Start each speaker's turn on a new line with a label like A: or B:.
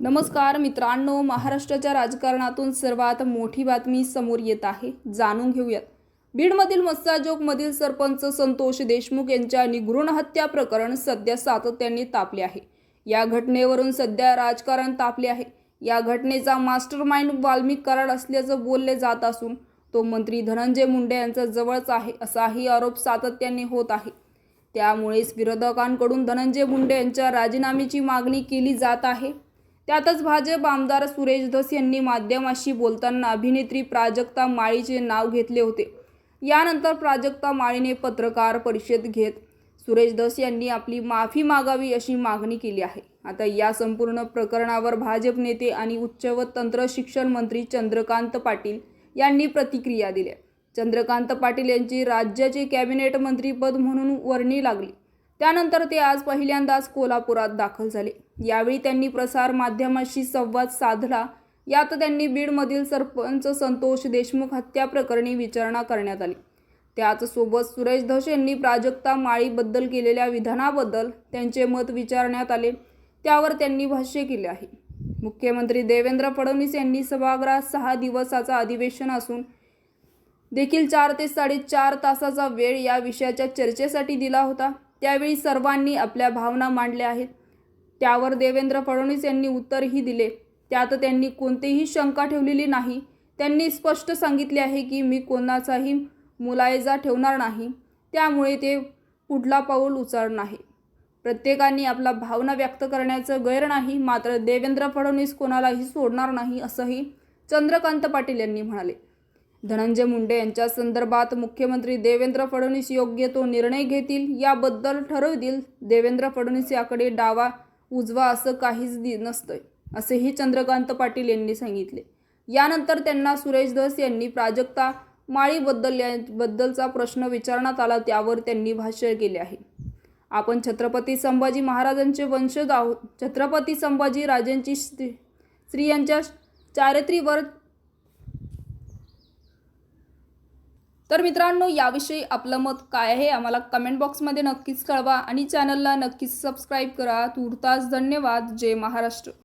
A: नमस्कार मित्रांनो महाराष्ट्राच्या राजकारणातून सर्वात मोठी बातमी समोर येत आहे. जाणून घेऊयात. बीडमधील मस्साजोगमधील सरपंच संतोष देशमुख यांच्या निगृण हत्या प्रकरण सध्या सातत्याने तापले आहे. या घटनेवरून सध्या राजकारण तापले आहे. या घटनेचा मास्टर माइंड वाल्मिक कराड असल्याचं बोलले जात असून तो मंत्री धनंजय मुंडे यांचा जवळच आहे असाही आरोप सातत्याने होत आहे. त्यामुळेच विरोधकांकडून धनंजय मुंडे यांच्या राजीनाम्याची मागणी केली जात आहे. त्यातच भाजप आमदार सुरेश धस यांनी माध्यमाशी बोलताना अभिनेत्री प्राजक्ता माळीचे नाव घेतले होते. यानंतर प्राजक्ता माळीने पत्रकार परिषद घेत सुरेश धस यांनी आपली माफी मागावी अशी मागणी केली आहे. आता या संपूर्ण प्रकरणावर भाजप नेते आणि उच्च व तंत्र शिक्षण मंत्री चंद्रकांत पाटील यांनी प्रतिक्रिया दिल्या. चंद्रकांत पाटील यांची राज्याचे कॅबिनेट मंत्रीपद म्हणून वर्णी लागली. त्यानंतर ते आज पहिल्यांदाच कोल्हापुरात दाखल झाले. यावेळी त्यांनी प्रसार माध्यमाशी संवाद साधला. यात त्यांनी बीडमधील सरपंच संतोष देशमुख हत्या प्रकरणी विचारणा करण्यात आली. त्याचसोबत सुरेश धस यांनी प्राजक्ता माळीबद्दल केलेल्या विधानाबद्दल त्यांचे मत विचारण्यात आले. त्यावर त्यांनी भाष्य केले आहे. मुख्यमंत्री देवेंद्र फडणवीस यांनी सभागृहात सहा दिवसाचा अधिवेशन असून देखील चार ते साडेचार तासाचा वेळ या विषयाच्या चर्चेसाठी दिला होता. त्यावेळी सर्वांनी आपल्या भावना मांडल्या आहेत. त्यावर देवेंद्र फडणवीस यांनी उत्तरही दिले. त्यात त्यांनी कोणतीही शंका ठेवलेली नाही. त्यांनी स्पष्ट सांगितले आहे की मी कोणाचाही मुलायजा ठेवणार नाही. त्यामुळे ते पुढला पाऊल उचलणार नाही. प्रत्येकाने आपला भावना व्यक्त करण्याचं गैर नाही. मात्र देवेंद्र फडणवीस कोणालाही सोडणार नाही असंही चंद्रकांत पाटील यांनी म्हणाले. धनंजय मुंडे यांच्या संदर्भात मुख्यमंत्री देवेंद्र फडणवीस योग्य तो निर्णय घेतील याबद्दल ठरवतील. देवेंद्र फडणवीस याकडे डावा उजवा असं काहीच दि नसतंय असेही चंद्रकांत पाटील यांनी सांगितले. यानंतर त्यांना सुरेश धस यांनी प्राजक्ता माळीबद्दल याबद्दलचा प्रश्न विचारण्यात आला त्यावर त्यांनी भाष्य केले आहे. आपण छत्रपती संभाजी महाराजांचे वंशज आहोत. छत्रपती संभाजी राजांची स्त्री स्त्रियांच्या चारित्रीवर तर मित्रांनो याविषयी आपलं मत काय आहे आम्हाला कमेंट बॉक्समध्ये नक्कीच कळवा आणि चॅनलला नक्कीच सबस्क्राईब करा. तुर्तास धन्यवाद. जय महाराष्ट्र.